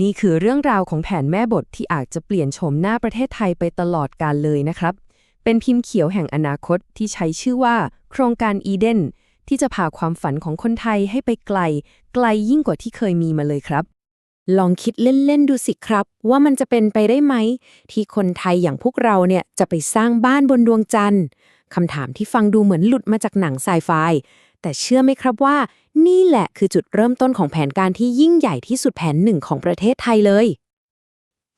นี่คือเรื่องราวของแผนแม่บทที่อาจจะเปลี่ยนโฉมหน้าประเทศไทยไปตลอดกาลเลยนะครับ เป็นพิมพ์เขียวแห่งอนาคตที่ใช้ชื่อว่า โครงการอีเดนที่จะพาความฝันของคนไทยให้ไปไกล ไกลยิ่งกว่าที่เคยมีมาเลยครับ ลองคิดเล่น ๆ ดูสิครับ ว่ามันจะเป็นไปได้ไหม ที่คนไทยอย่างพวกเราเนี่ยจะไปสร้างบ้านบนดวงจันทร์คำถามที่ฟังดูเหมือนหลุดมาจากหนังไซไฟ แต่เชื่อไหมครับว่า นี่แหละคือจุดเริ่มต้นของแผนการที่ยิ่งใหญ่ที่สุดแผนหนึ่งของประเทศไทยเลย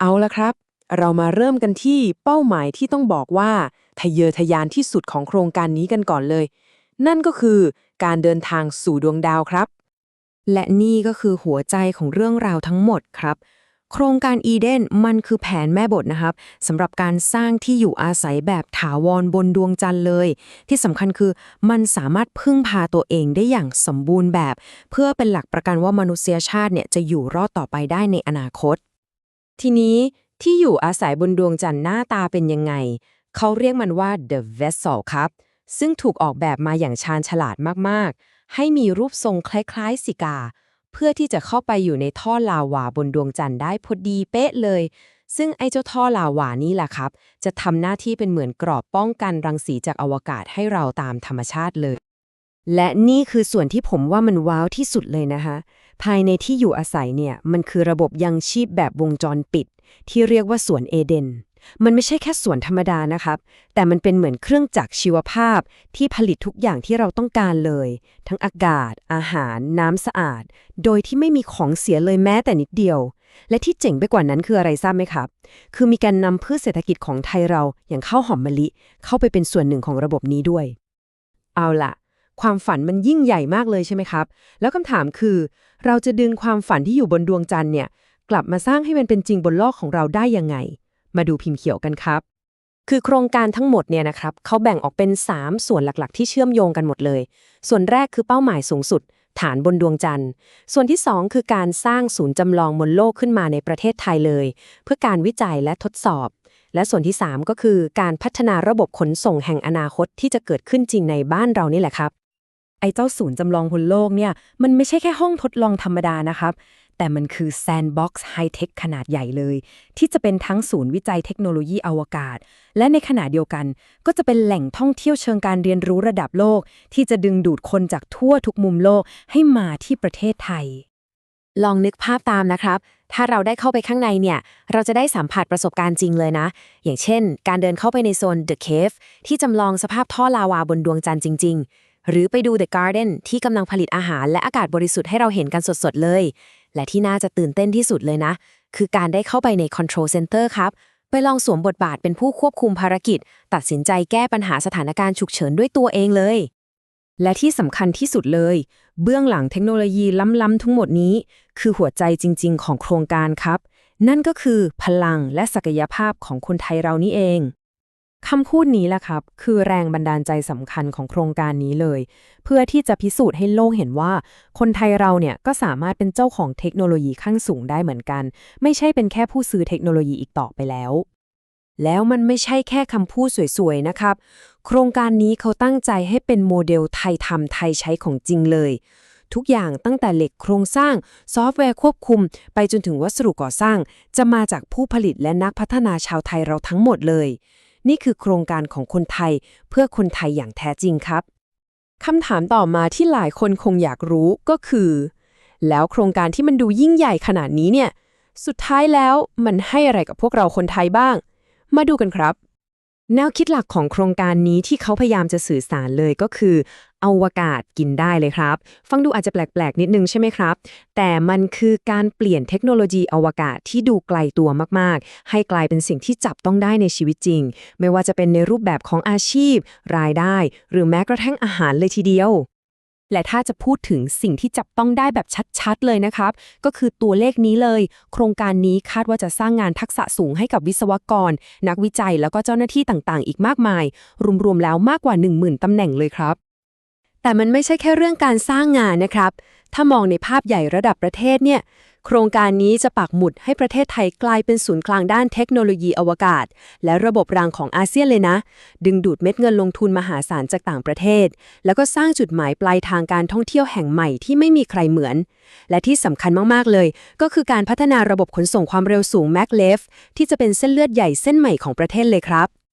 เอาละครับ เรามาเริ่มกันที่เป้าหมายที่ต้องบอกว่าทะเยอทะยานที่สุดของโครงการนี้กันก่อนเลย นั่นก็คือการเดินทางสู่ดวงดาวครับ และนี่ก็คือหัวใจของเรื่องราวทั้งหมดครับ โครงการอีเดนมันคือแผนแม่บทนะครับสำหรับการสร้างที่อยู่อาศัยแบบถาวรบนดวงจันทร์เลย ที่สำคัญคือมันสามารถพึ่งพาตัวเองได้อย่างสมบูรณ์แบบ เพื่อเป็นหลักประกันว่ามนุษยชาติเนี่ยจะอยู่รอดต่อไปได้ในอนาคต ทีนี้ที่อยู่อาศัยบนดวงจันทร์หน้าตาเป็นยังไง เขาเรียกมันว่า the vessel ครับ ซึ่งถูกออกแบบมาอย่างชาญฉลาดมากๆ ให้มีรูปทรงคล้ายๆสิกา เพื่อที่จะเข้าไปอยู่ในท่อลาวาบนดวงจันทร์ได้พอดีเป๊ะเลย ซึ่งไอ้เจ้าท่อลาวานี่แหละครับ จะทำหน้าที่เป็นเหมือนกรอบป้องกันรังสีจากอวกาศให้เราตามธรรมชาติเลย และนี่คือส่วนที่ผมว่ามันว้าวที่สุดเลยนะคะภายในที่อยู่อาศัยเนี่ยมันคือระบบยังชีพแบบวงจรปิด ที่เรียกว่าสวนเอเดน มันไม่ใช่แค่สวนธรรมดานะครับ แต่มันเป็นเหมือนเครื่องจักรชีวภาพที่ผลิตทุกอย่างที่เราต้องการเลย ทั้งอากาศ อาหาร น้ำสะอาด โดยที่ไม่มีของเสียเลยแม้แต่นิดเดียว และที่เจ๋งไปกว่านั้นคืออะไรทราบไหมครับ คือมีการนำพืชเศรษฐกิจของไทยเราอย่างข้าวหอมมะลิ เข้าไปเป็นส่วนหนึ่งของระบบนี้ด้วย เอาล่ะความฝันมันยิ่งใหญ่มากเลยใช่ไหมครับ แล้วคำถามคือ เราจะดึงความฝันที่อยู่บนดวงจันทร์เนี่ย กลับมาสร้างให้มันเป็นจริงบนโลกของเราได้ยังไง มาดูพิมพ์เขียวกันครับ คือโครงการทั้งหมดเนี่ยนะครับเขาแบ่งออกเป็น 3 ส่วนหลักๆ ที่เชื่อมโยงกันหมดเลย ส่วนแรกคือเป้าหมายสูงสุด ฐานบนดวงจันทร์ ส่วนที่ 2 คือการสร้างศูนย์จำลองบนโลกขึ้นมาในประเทศไทยเลย เพื่อการวิจัยและทดสอบ และส่วนที่ 3 ก็คือการพัฒนาระบบขนส่งแห่งอนาคตที่จะเกิดขึ้นจริงในบ้านเรานี่แหละครับไอ้เจ้าศูนย์จำลองบนโลกเนี่ยมันไม่ใช่แค่ห้องทดลองธรรมดานะครับ แต่มันคือแซนด์บ็อกซ์ไฮเทคขนาดใหญ่เลย ที่จะเป็นทั้งศูนย์วิจัยเทคโนโลยีอวกาศ และในขณะเดียวกัน ก็จะเป็นแหล่งท่องเที่ยวเชิงการเรียนรู้ระดับโลก ที่จะดึงดูดคนจากทั่วทุกมุมโลกให้มาที่ประเทศไทย ลองนึกภาพตามนะครับ ถ้าเราได้เข้าไปข้างในเนี่ย เราจะได้สัมผัสประสบการณ์จริงเลยนะ อย่างเช่น การเดินเข้าไปในโซน The Cave ที่จำลองสภาพท่อลาวาบนดวงจันทร์จริง ๆหรือไปดู The Garden ที่กำลังผลิตอาหารและอากาศบริสุทธิ์ให้เราเห็นกันสดๆเลย และที่น่าจะตื่นเต้นที่สุดเลยนะ คือการได้เข้าไปใน Control Center ครับ ไปลองสวมบทบาทเป็นผู้ควบคุมภารกิจ ตัดสินใจแก้ปัญหาสถานการณ์ฉุกเฉินด้วยตัวเองเลย และที่สำคัญที่สุดเลย เบื้องหลังเทคโนโลยีล้ำๆทั้งหมดนี้ คือหัวใจจริง ๆ ของโครงการครับ นั่นก็คือพลังและศักยภาพของคนไทยเรานี่เอง คำพูดนี้แหละครับ คือแรงบันดาลใจสำคัญของโครงการนี้เลย เพื่อที่จะพิสูจน์ให้โลกเห็นว่า คนไทยเราเนี่ยก็สามารถเป็นเจ้าของเทคโนโลยีขั้นสูงได้เหมือนกัน ไม่ใช่เป็นแค่ผู้ซื้อเทคโนโลยีอีกต่อไปแล้ว แล้วมันไม่ใช่แค่คำพูดสวยๆนะครับ โครงการนี้เขาตั้งใจให้เป็นโมเดลไทยทำไทยใช้ของจริงเลย ทุกอย่างตั้งแต่เหล็กโครงสร้าง ซอฟต์แวร์ควบคุม ไปจนถึงวัสดุก่อสร้าง จะมาจากผู้ผลิตและนักพัฒนาชาวไทยเราทั้งหมดเลย นี่คือโครงการของคนไทย เพื่อคนไทยอย่างแท้จริงครับคำถามต่อมาที่หลายคนคงอยากรู้ก็คือ แล้วโครงการที่มันดูยิ่งใหญ่ขนาดนี้เนี่ย สุดท้ายแล้วมันให้อะไรกับพวกเราคนไทยบ้าง มาดูกันครับ แนวคิดหลักของโครงการนี้ที่เขาพยายามจะสื่อสารเลยก็คืออวกาศกินได้เลยครับ ฟังดูอาจจะแปลก ๆ นิดนึงใช่ไหมครับ แต่มันคือการเปลี่ยนเทคโนโลยีอวกาศที่ดูไกลตัวมากๆ ให้กลายเป็นสิ่งที่จับต้องได้ในชีวิตจริง ไม่ว่าจะเป็นในรูปแบบของอาชีพ รายได้ หรือแม้กระทั่งอาหารเลยทีเดียว และถ้าจะพูดถึงสิ่งที่จับต้องได้แบบชัดๆ เลยนะครับ ก็คือตัวเลขนี้เลย โครงการนี้คาดว่าจะสร้างงานทักษะสูงให้กับวิศวกร นักวิจัยแล้วก็เจ้าหน้าที่ต่างๆ อีกมากมาย รวมๆแล้วมากกว่า 10,000 ตำแหน่งเลยครับ แต่มันไม่ใช่แค่เรื่องการสร้างงานนะครับ ถ้ามองในภาพใหญ่ระดับประเทศเนี่ย โครงการนี้จะปักหมุดให้ประเทศไทยกลายเป็นศูนย์กลางด้านเทคโนโลยีอวกาศ และระบบรางของอาเซียนเลยนะ ดึงดูดเม็ดเงินลงทุนมหาศาลจากต่างประเทศ แล้วก็สร้างจุดหมายปลายทางการท่องเที่ยวแห่งใหม่ที่ไม่มีใครเหมือน และที่สำคัญมากๆเลย ก็คือการพัฒนาระบบขนส่งความเร็วสูง MagLev ที่จะเป็นเส้นเลือดใหญ่เส้นใหม่ของประเทศเลยครับ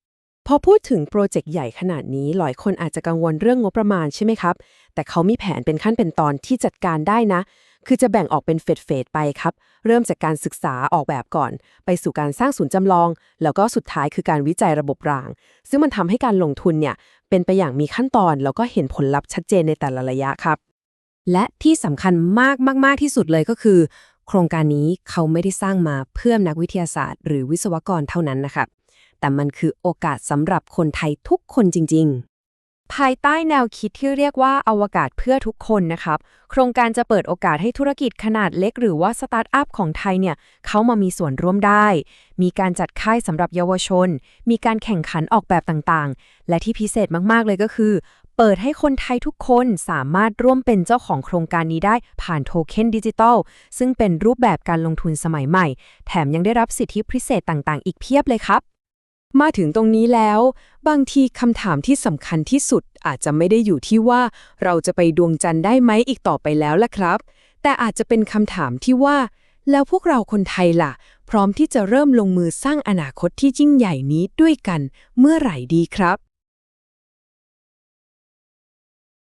พอพูดถึงโปรเจกต์ใหญ่ขนาดนี้หลายคนอาจจะกังวลเรื่องงบประมาณใช่ไหมครับ แต่เขามีแผนเป็นขั้นเป็นตอนที่จัดการได้นะ คือจะแบ่งออกเป็นเฟสเฟสไปครับ เริ่มจากการศึกษาออกแบบก่อน ไปสู่การสร้างศูนย์จำลอง แล้วก็สุดท้ายคือการวิจัยระบบราง ซึ่งมันทำให้การลงทุนเนี่ยเป็นไปอย่างมีขั้นตอน แล้วก็เห็นผลลัพธ์ชัดเจนในแต่ละระยะครับ และที่สำคัญมากมากๆที่สุดเลยก็คือ โครงการนี้เขาไม่ได้สร้างมาเพื่อนักวิทยาศาสตร์ หรือวิศวกรเท่านั้นนะครับ แต่มันคือโอกาสสำหรับคนไทยทุกคนจริง ๆ ภายใต้แนวคิดที่เรียกว่าอวกาศเพื่อทุกคนนะครับ โครงการจะเปิดโอกาสให้ธุรกิจขนาดเล็กหรือว่าสตาร์ทอัพของไทยเนี่ยเขามามีส่วนร่วมได้ มีการจัดค่ายสำหรับเยาวชน มีการแข่งขันออกแบบต่างๆ และที่พิเศษมากๆเลยก็คือเปิดให้คนไทยทุกคนสามารถร่วมเป็นเจ้าของโครงการนี้ได้ผ่านโทเค็นดิจิตอลซึ่งเป็นรูปแบบการลงทุนสมัยใหม่ แถมยังได้รับสิทธิพิเศษต่างๆ อีกเพียบเลยครับ มาถึงตรงนี้แล้ว บางทีคำถามที่สำคัญที่สุดอาจจะไม่ได้อยู่ที่ว่าเราจะไปดวงจันทร์ได้ไหมอีกต่อไปแล้วล่ะครับ แต่อาจจะเป็นคำถามที่ว่า แล้วพวกเราคนไทยล่ะ พร้อมที่จะเริ่มลงมือสร้างอนาคตที่ยิ่งใหญ่นี้ด้วยกันเมื่อไหร่ดีครับ